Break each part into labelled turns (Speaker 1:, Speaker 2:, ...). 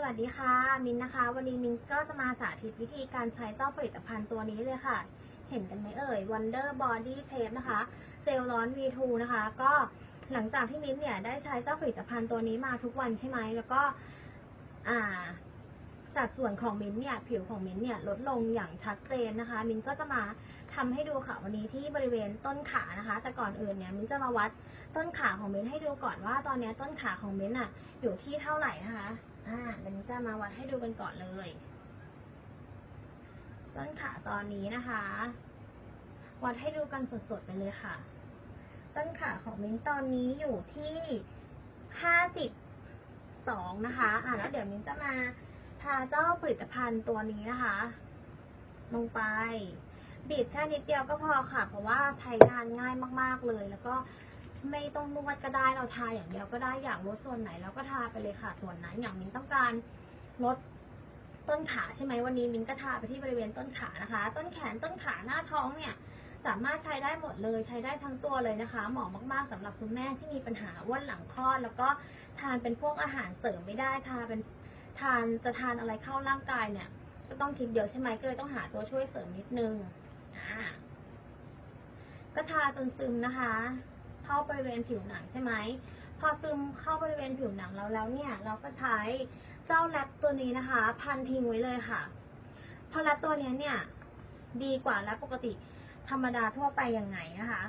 Speaker 1: สวัสดีค่ะ มินนะคะ วันนี้มินก็จะมาสาธิตวิธีการใช้เจ้าผลิตภัณฑ์ตัวนี้เลยค่ะ เห็นกันไหมเอ่ย Wonder Body Shape นะคะ เจลร้อน V2 นะคะ ก็หลังจากที่มินเนี่ยได้ใช้เจ้าผลิตภัณฑ์ตัวนี้มาทุกวันใช่ไหม แล้วก็สัดส่วนของมิ้นเนี่ย ผิวของมิ้นเนี่ยลดลงอย่างชัดเจนนะคะ มิ้นก็จะมาทำให้ดูค่ะวันนี้ที่บริเวณต้นขานะคะ แต่ก่อนอื่นเนี่ยมิ้นจะมาวัดต้นขาของมิ้นให้ดูก่อนว่าตอนนี้ต้นขาของมิ้นท์อะอยู่ที่เท่าไหร่นะคะ อ่าเดี๋ยวมิ้นจะมาวัดให้ดูกันก่อนเลยต้นขาตอนนี้นะคะ วัดให้ดูกันสดๆไปเลยค่ะ ต้นขาของมิ้นตอนนี้อยู่ที่ห้าสิบสองนะคะอ่าแล้วเดี๋ยวมิ้นจะมาทาเจ้าผลิตภัณฑ์ตัวนี้นะคะ ลงไปบีบแค่นิดเดียวก็พอค่ะ เพราะว่าใช้งานง่ายมากๆเลย แล้วก็ ไม่ต้องนวดก็ได้เราทาอย่างเดียวก็ได้อยากลดส่วนไหนเราก็ทาไปเลยค่ะส่วนนั้นอย่างมิ้นต้องการลดต้นขาใช่ไหมวันนี้มิ้นก็ทาไปที่บริเวณต้นขานะคะ ต้นแขนต้นขาหน้าท้องเนี่ยสามารถใช้ได้หมดเลยใช้ได้ทั้งตัวเลยนะคะ เหมาะมากๆสำหรับคุณแม่ที่มีปัญหาอ้นหลังคลอด แล้วก็ทานเป็นพวกอาหารเสริมไม่ได้ทานเป็นทานจะทานอะไรเข้าร่างกายเนี่ย ก็ต้องคิดเยอะใช่ไหมก็เลยต้องหาตัวช่วยเสริมนิดนึงอ่าก็ทาจนซึมนะคะ เข้าบริเวณผิวหนังใช่ไหมพอซึมเข้าบริเวณผิวหนังเราแล้วเนี่ยเราก็ใช้เจ้าแรปตัวนี้นะคะ พันทิ้งไว้เลยค่ะพราะแรปตัวนี้เนี่ยดีกว่าแรปปกติธรรมดาทั่วไปยังไงนะคะ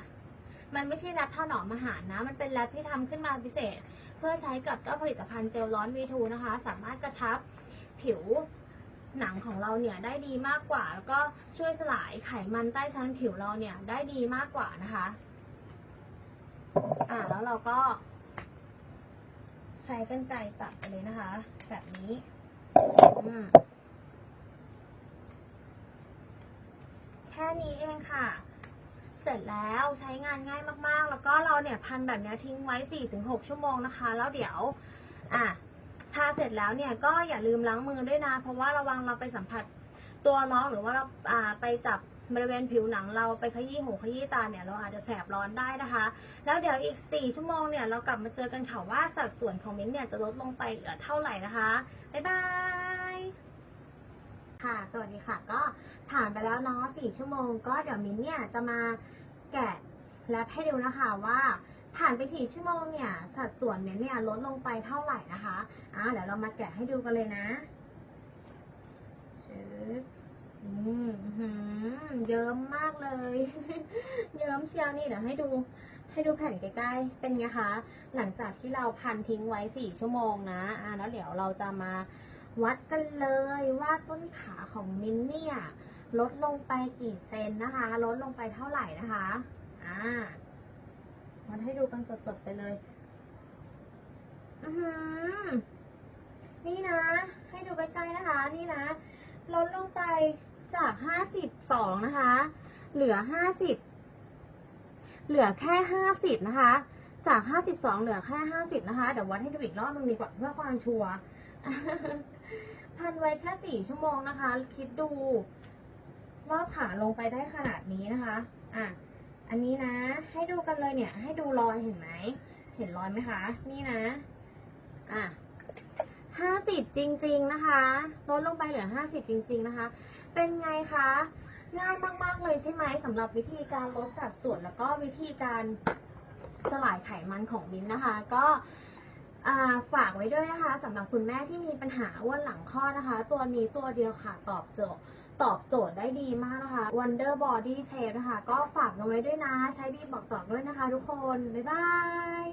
Speaker 1: มันไม่ใช่แรปถนอมอาหารนะ มันเป็นแรปที่ทำขึ้นมาพิเศษ เพื่อใช้กับเจ้าผลิตภัณฑ์เจลร้อน V2 นะคะ สามารถกระชับผิวหนังของเราเนี่ยได้ดีมากกว่า แล้วก็ช่วยสลายไขมันใต้ชั้นผิวเราเนี่ยได้ดีมากกว่านะคะ อ่าแล้วเราก็ ใช้กันไกรตัดไปเลยนะคะ แบบนี้แค่นี้เองค่ะ เสร็จแล้วใช้งานง่ายมากๆ แล้วก็เราเนี่ยพันแบบนี้ทิ้งไว้ 4-6 ชั่วโมงนะคะ แล้วเดี๋ยว อะทาเสร็จแล้วเนี่ยก็อย่าลืมล้างมือด้วยนะ เพราะว่าระวังเราไปสัมผัสตัวน้องหรือว่าเราไปจับ บริเวณผิวหนังเราไปขยี้หูขยี้ตาเนี่ยเราอาจจะแสบร้อนได้นะคะ แล้วเดี๋ยวอีก 4 ชั่วโมงเนี่ยเรากลับมาเจอกันค่ะว่าสัดส่วนของมิ้นเนี่ยจะลดลงไปเหลือเท่าไหร่นะคะ บ๊ายบายค่ะ สวัสดีค่ะ ก็ผ่านไปแล้วเนาะ4ชั่วโมง ก็เดี๋ยวมิ้นเนี่ยจะมาแกะแรปให้ดูนะคะว่าผ่านไป4ชั่วโมงเนี่ยสัดส่วนเนี่ยเนี่ยลดลงไปเท่าไหร่นะคะอ่าเดี๋ยวเรามาแกะให้ดูกันเลยนะชึบ อืมเยิ้มมากเลย เยิ้มเชียวนี่เดี๋ยวให้ดู ให้ดูแผ่นใกล้ๆ เป็นไงคะ หลังจากที่เราพันทิ้งไว้4ชั่วโมงนะอ่าแล้วเดี๋ยวเราจะมาวัดกันเลยว่าต้นขาของมินเนี่ยลดลงไปกี่เซนนะคะ ลดลงไปเท่าไหร่นะคะ อ่า มันให้ดูกันสดๆไปเลยอือหือนี่นะ ให้ดูใกล้ๆนะคะ นี่นะ ลดลงไป จากห้าสิบสองนะคะ เหลือห้าสิบเหลือแค่ห้าสิบนะคะ จากห้าสิบสองเหลือแค่ห้าสิบนะคะ เดี๋ยววัดให้ดูอีกรอบนึงดีกว่าเพื่อความชัวร์ พันไว้แค่สี่ชั่วโมงนะคะ คิดดูว่าขาลงไปได้ขนาดนี้นะคะ อะ อันนี้นะ ให้ดูกันเลยเนี่ย ให้ดูรอยเห็นไหม เห็นรอยไหมคะ นี่นะ อะ ห้าสิบจริง ๆ นะคะลดลงไปเหลือห้าสิบจริง ๆ นะคะ เป็นไงคะ ง่ายมาก ๆ เลยใช่ไหมสำหรับวิธีการลดสัดส่วน แล้วก็วิธีการสลายไขมันของมิ้นนะคะ ก็ฝากไว้ด้วยนะคะสำหรับคุณแม่ที่มีปัญหาอ้วนหลังคลอดนะคะ ตัวนี้ตัวเดียวค่ะตอบโจทย์ตอบโจทย์ได้ดีมากนะคะ Wonder Body Shape นะคะ ก็ฝากกันไว้ด้วยนะ ใช้ดีบอกต่อด้วยนะคะทุกคน บ๊ายบาย